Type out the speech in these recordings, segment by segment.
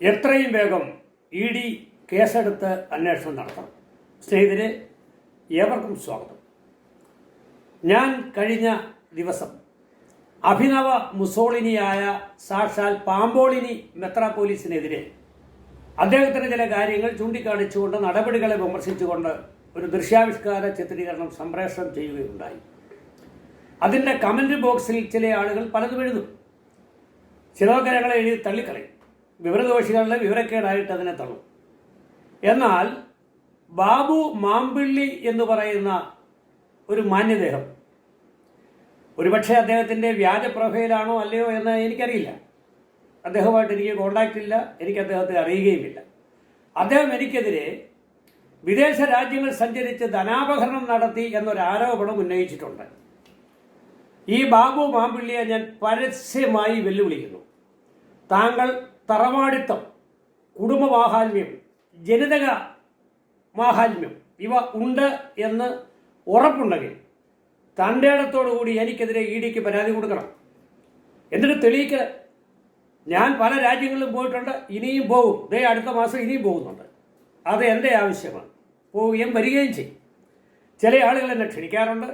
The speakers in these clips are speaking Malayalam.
എത്രയും വേഗം ഇ ഡി കേസെടുത്ത് അന്വേഷണം നടത്തണം. സ്നേഹിതരെ ഏവർക്കും സ്വാഗതം. ഞാൻ കഴിഞ്ഞ ദിവസം അഭിനവ മുസോളിനിയായ സാക്ഷാൽ പാമ്പോളിനി മെത്രാപോലീസിനെതിരെ അദ്ദേഹത്തിന് ചില കാര്യങ്ങൾ ചൂണ്ടിക്കാണിച്ചുകൊണ്ട് നടപടികളെ വിമർശിച്ചുകൊണ്ട് ഒരു ദൃശ്യാവിഷ്കാര ചിത്രീകരണം സംപ്രേഷണം ചെയ്യുകയുണ്ടായി. അതിന്റെ കമന്റ് ബോക്സിൽ ചില ആളുകൾ പലതും എഴുതും. ചിലതൊക്കെ ഞങ്ങളെ എഴുതി തള്ളിക്കളയും. വിവരദോഷികളുടെ വിവരക്കേടായിട്ട് അതിനെ തള്ളും. എന്നാൽ ബാബു മാമ്പിള്ളി എന്ന് പറയുന്ന ഒരു മാന്യദേഹം. ഒരുപക്ഷെ അദ്ദേഹത്തിന്റെ വ്യാജ പ്രൊഫൈലാണോ അല്ലയോ എന്ന് എനിക്കറിയില്ല. അദ്ദേഹവുമായിട്ട് എനിക്ക് കോണ്ടാക്റ്റ് ഇല്ല എനിക്ക് അദ്ദേഹത്തെ അറിയുകയുമില്ല. അദ്ദേഹം എനിക്കെതിരെ വിദേശ രാജ്യങ്ങൾ സഞ്ചരിച്ച് ധനാപഹരണം നടത്തി എന്നൊരു ആരോപണം ഉന്നയിച്ചിട്ടുണ്ട്. ഈ ബാബു മാമ്പിള്ളിയെ ഞാൻ പരസ്യമായി വെല്ലുവിളിക്കുന്നു. താങ്കൾ തറവാടിത്തം കുടുംബ മാഹാത്മ്യം ജനിതക മാഹാത്മ്യം ഇവ ഉണ്ട് എന്ന് ഉറപ്പുണ്ടെങ്കിൽ തന്റെ ഇടത്തോടുകൂടി എനിക്കെതിരെ ഇ ഡിക്ക് പരാതി കൊടുക്കണം. എന്നിട്ട് തെളിയിക്ക് ഞാൻ പല രാജ്യങ്ങളിലും പോയിട്ടുണ്ട് ഇനിയും പോകും ദേ അടുത്ത മാസം ഇനിയും പോകുന്നുണ്ട്. അത് എന്റെ ആവശ്യമാണ്. പോവുകയും വരികയും ചെയ്യും. ചില ആളുകൾ എന്നെ ക്ഷണിക്കാറുണ്ട്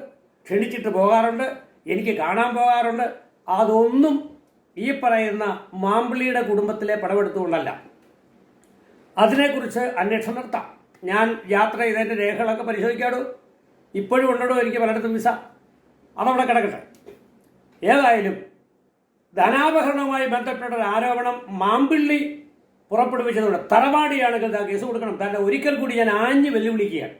ക്ഷണിച്ചിട്ട് പോകാറുണ്ട് എനിക്ക് കാണാൻ പോകാറുണ്ട്. അതൊന്നും ഈ പറയുന്ന മാമ്പിളിയുടെ കുടുംബത്തിലെ പടമെടുത്തുകൊണ്ടല്ല. അതിനെക്കുറിച്ച് അന്വേഷണം നടത്താം. ഞാൻ യാത്ര ചെയ്തതിന്റെ രേഖകളൊക്കെ പരിശോധിക്കാടോ? ഇപ്പോഴും ഉണ്ടോ എനിക്ക് പലയിടത്തും വിസ അതവിടെ കിടക്കട്ടെ. ഏതായാലും ധനാപഹരണവുമായി ബന്ധപ്പെട്ട ഒരു ആരോപണം മാമ്പിള്ളി പുറപ്പെടുവിച്ചതുകൊണ്ട് തറവാടിയാണെങ്കിൽ കേസ് കൊടുക്കണം. തന്നെ ഒരിക്കൽ കൂടി ഞാൻ ആഞ്ഞ് വെല്ലുവിളിക്കുകയാണ്.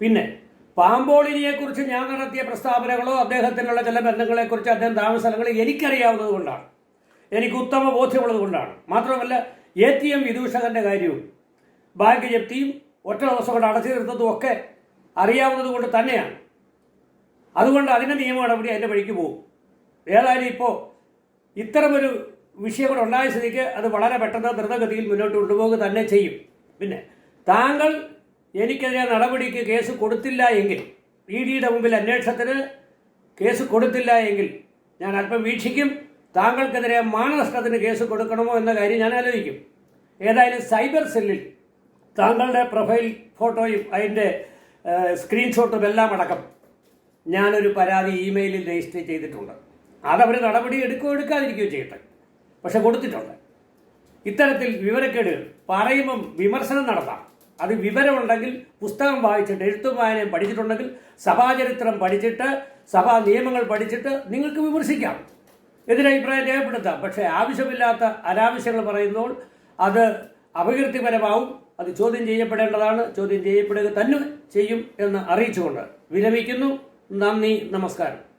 പിന്നെ പാമ്പോളിനിയെക്കുറിച്ച് ഞാൻ നടത്തിയ പ്രസ്താവനകളോ അദ്ദേഹത്തിനുള്ള ചില ബന്ധങ്ങളെക്കുറിച്ച് അദ്ദേഹം താമസ എനിക്കറിയാവുന്നത് കൊണ്ടാണ്. എനിക്ക് ഉത്തമ ബോധ്യമുള്ളത് കൊണ്ടാണ്. മാത്രമല്ല എ ടി എം വിദൂഷകന്റെ കാര്യവും ബാങ്ക് ജപ്തിയും ഒറ്റ ദിവസം കൊണ്ട് അടച്ചു തീർത്തതും ഒക്കെ അറിയാവുന്നത് കൊണ്ട് തന്നെയാണ്. അതുകൊണ്ട് അതിന്റെ നിയമ നടപടി അതിന്റെ വഴിക്ക് പോകും. ഏതായാലും ഇപ്പോൾ ഇത്തരമൊരു വിഷയം കൂടെ ഉണ്ടായ സ്ഥിതിക്ക് അത് വളരെ പെട്ടെന്ന് ദ്രുതഗതിയിൽ മുന്നോട്ട് കൊണ്ടുപോകുക തന്നെ ചെയ്യും. പിന്നെ താങ്കൾ എനിക്കെതിരെ നടപടിക്ക് കേസ് കൊടുത്തില്ല എങ്കിൽ ഇ ഡിയുടെ മുമ്പിൽ അന്വേഷണത്തിന് കേസ് കൊടുത്തില്ല എങ്കിൽ ഞാൻ അല്പം വീക്ഷിക്കും. താങ്കൾക്കെതിരെ മാനനഷ്ടത്തിന് കേസ് കൊടുക്കണമോ എന്ന കാര്യം ഞാൻ ആലോചിക്കും. ഏതായാലും സൈബർ സെല്ലിൽ താങ്കളുടെ പ്രൊഫൈൽ ഫോട്ടോയും അതിന്റെ സ്ക്രീൻഷോട്ടും എല്ലാം അടക്കം ഞാനൊരു പരാതി ഇമെയിലിൽ രജിസ്റ്റർ ചെയ്തിട്ടുണ്ട്. അതവർ നടപടി എടുക്കുകയോ എടുക്കാതിരിക്കുകയോ ചെയ്യട്ടെ. പക്ഷെ കൊടുത്തിട്ടുണ്ട്. ഇത്തരത്തിൽ വിവരക്കേടുകൾ പറയുമ്പം വിമർശനം നടത്താം. അത് വിവരമുണ്ടെങ്കിൽ പുസ്തകം വായിച്ചിട്ട് എഴുത്തും വായനയും പഠിച്ചിട്ടുണ്ടെങ്കിൽ സഭാചരിത്രം പഠിച്ചിട്ട് സഭാ നിയമങ്ങൾ പഠിച്ചിട്ട് നിങ്ങൾക്ക് വിമർശിക്കാം. എതിരഭിപ്രായം രേഖപ്പെടുത്താം. പക്ഷേ ആവശ്യമില്ലാത്ത അനാവശ്യങ്ങൾ പറയുമ്പോൾ അത് അപകീർത്തിപരമാവും അത് ചോദ്യം ചെയ്യപ്പെടേണ്ടതാണ്. ചോദ്യം ചെയ്യപ്പെടുക തന്നെ ചെയ്യും എന്ന് അറിയിച്ചുകൊണ്ട് വിരമിക്കുന്നു. നന്ദി. നമസ്കാരം.